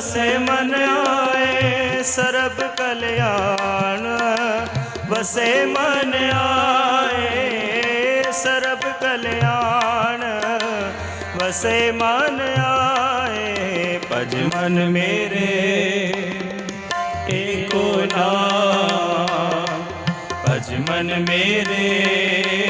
ਵਸੇ ਮਨ ਆਏ ਸਰਬ ਕਲਿਆਣ ਵਸੇ ਮਨ ਆਏ ਸਰਬ ਕਲਿਆਣ ਵਸੇ ਮਨ ਆਏ ਭਜ ਮਨ ਮੇਰੇ ਏਕੋ ਨਾਮ ਭਜ ਮਨ ਮੇਰੇ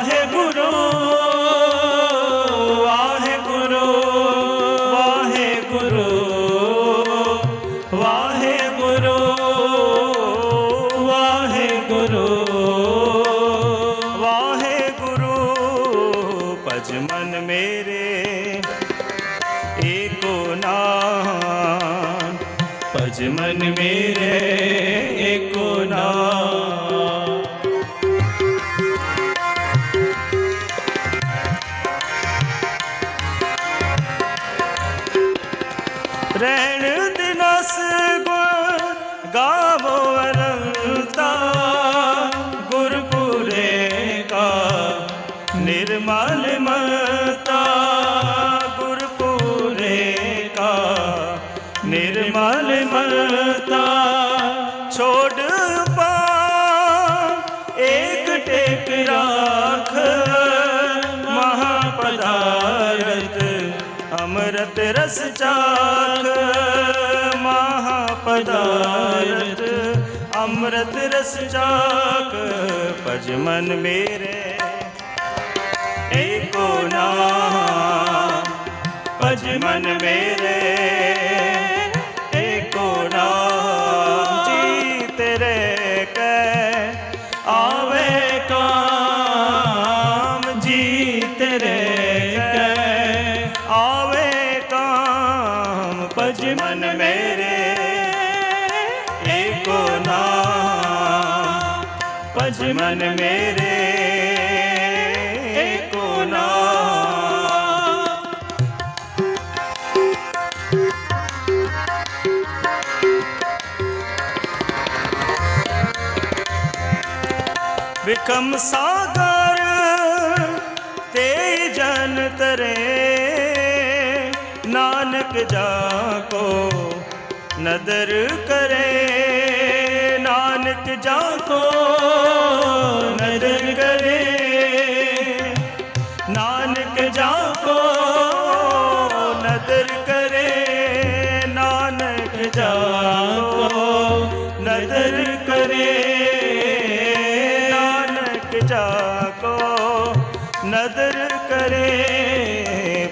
ਭਜ ਮਨ ਮੇਰੇ, ਏਕੋ ਨਾਮ। ਭਜ ਮਨ ਮੇਰੇ, ਏਕੋ ਨਾਮ। ਰਹਿਣ ਦਿਨਸ ਗੁਰ ਗਾਵੋ ਅਨੰਤਾ ਗੁਰਪੁਰੇ ਕਾ ਨਿਰਮਲ ਅੰਮ੍ਰਿਤ ਰਸ ਚਾਖ ਮਹਾ ਪਦਾਰਥ ਅੰਮ੍ਰਿਤ ਰਸ ਚਾਖ ਭਜ ਮਨ ਮੇਰੇ ਏਕੋ ਨਾਮ ਭਜ ਮਨ ਮੇਰੇ दुश्मन मेरे एको नाम पजमन मेरे एको नाम विकम सागर ते जन तरे ਨਾਨਕ ਜਾ ਕੋ ਨਦਰ ਕਰੇ, ਨਾਨਕ ਜਾ ਕੋ ਨਦਰ ਕਰੇ। ਨਾਨਕ ਜਾ ਕੋ ਨਦਰ ਕਰੇ, ਨਾਨਕ ਜਾ ਕੋ ਨਦਰ ਕਰੇ। ਨਾਨਕ ਜਾ ਕੋ ਨਦਰ ਕਰੇ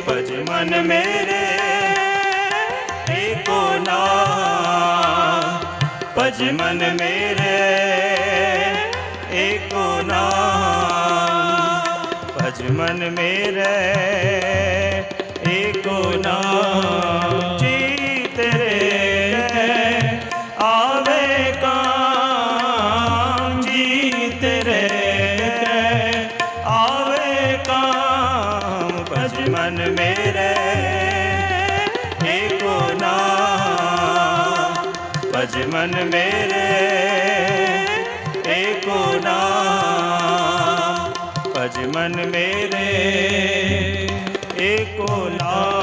ਭਜ ਮਨ ਮੇਰੇ ਭਜ ਮਨ ਮੇਰੇ, ਏਕੋ ਨਾਮ। ਭਜ ਮਨ ਮੇਰੇ, ਏਕੋ ਨਾਮ। ਜੀ ਤੇਰੇ ਆਵੇ ਕਾਮ। ਜੀ ਤੇਰੇ ਆਵੇ ਕਾਮ। ਭਜ ਮਨ ਮੇਰੇ ਭਜ ਮੇਰੇ ਏਕੋ ਨਾਮ। ਭਜ ਮਨ ਮੇਰੇ ਏਕੋ ਨਾਮ।